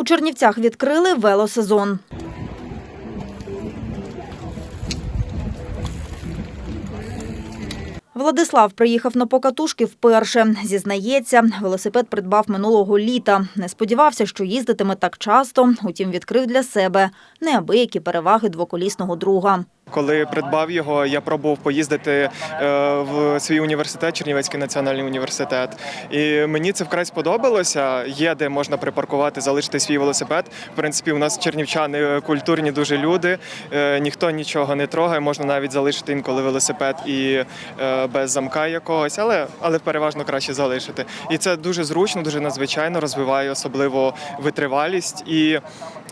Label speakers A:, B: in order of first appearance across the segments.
A: У Чернівцях відкрили велосезон. Владислав приїхав на покатушки вперше. Зізнається, велосипед придбав минулого літа. Не сподівався, що їздитиме так часто, утім відкрив для себе неабиякі переваги двоколісного друга.
B: Коли придбав його, я пробував поїздити е, в свій університет, Чернівецький національний університет. І мені це вкрай сподобалося. Є де можна припаркувати, залишити свій велосипед. В принципі, у нас чернівчани культурні дуже люди. Е, Ніхто нічого не трогає. Можна навіть залишити інколи велосипед і е, без замка якогось, але, але переважно краще залишити. І це дуже зручно, дуже надзвичайно розвиває особливо витривалість і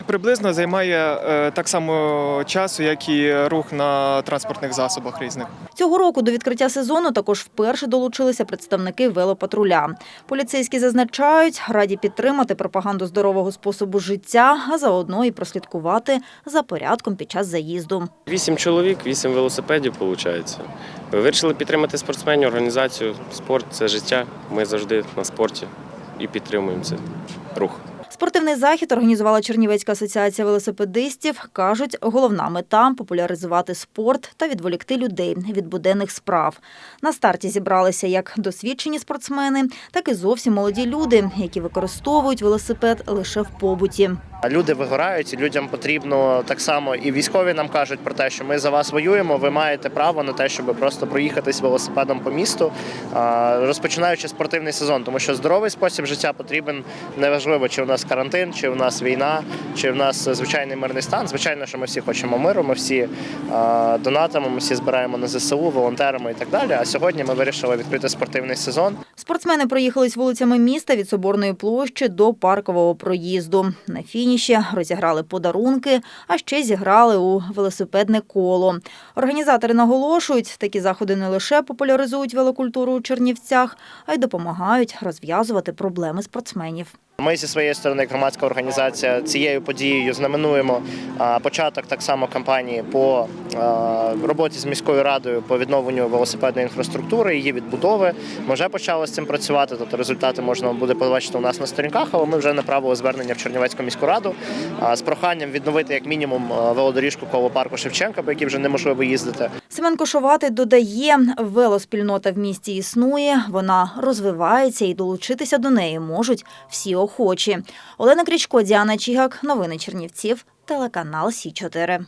B: приблизно займає е, так само часу, як і рух на транспортних засобах різних.
A: Цього року до відкриття сезону також вперше долучилися представники велопатруля. Поліцейські зазначають, раді підтримати пропаганду здорового способу життя, а заодно і прослідкувати за порядком під час заїзду.
C: Вісім чоловік, вісім велосипедів, виходить. Вирішили підтримати спортсменів, організацію. Спорт це життя. Ми завжди на спорті і підтримуємо цей рух.
A: Спортивний захід організувала Чернівецька асоціація велосипедистів. Кажуть, головна мета популяризувати спорт та відволікти людей від буденних справ. На старті зібралися як досвідчені спортсмени, так і зовсім молоді люди, які використовують велосипед лише в побуті.
D: Люди вигорають, і людям потрібно так само, і військові нам кажуть про те, що ми за вас воюємо. Ви маєте право на те, щоб просто проїхатись велосипедом по місту, розпочинаючи спортивний сезон, тому що здоровий спосіб життя потрібен неважливо, чи у нас карантин, чи у нас війна, чи в нас звичайний мирний стан. Звичайно, що ми всі хочемо миру. Ми всі а, донатимо, ми всі збираємо на ЗСУ, волонтеримо і так далі. А сьогодні ми вирішили відкрити спортивний сезон.
A: Спортсмени проїхались вулицями міста від Соборної площі до паркового проїзду. На фініші розіграли подарунки, а ще зіграли у велосипедне коло. Організатори наголошують, такі заходи не лише популяризують велокультуру у Чернівцях, а й допомагають розв'язувати проблеми спортсменів.
D: Ми зі своєї сторони, як громадська організація, цією подією знаменуємо початок так само кампанії по роботі з міською радою по відновленню велосипедної інфраструктури, її відбудови. Ми вже почали з цим працювати. Тобто результати можна буде побачити у нас на сторінках, але ми вже направили звернення в Чернівецьку міську раду з проханням відновити як мінімум велодоріжку коло парку Шевченка, по якій вже неможливо їздити.
A: Семен Кошоватий додає, велоспільнота в місті існує, вона розвивається і долучитися до неї можуть всі охочі. Олена Крічко, Діана Чігак, новини Чернівців, телеканал Сі 4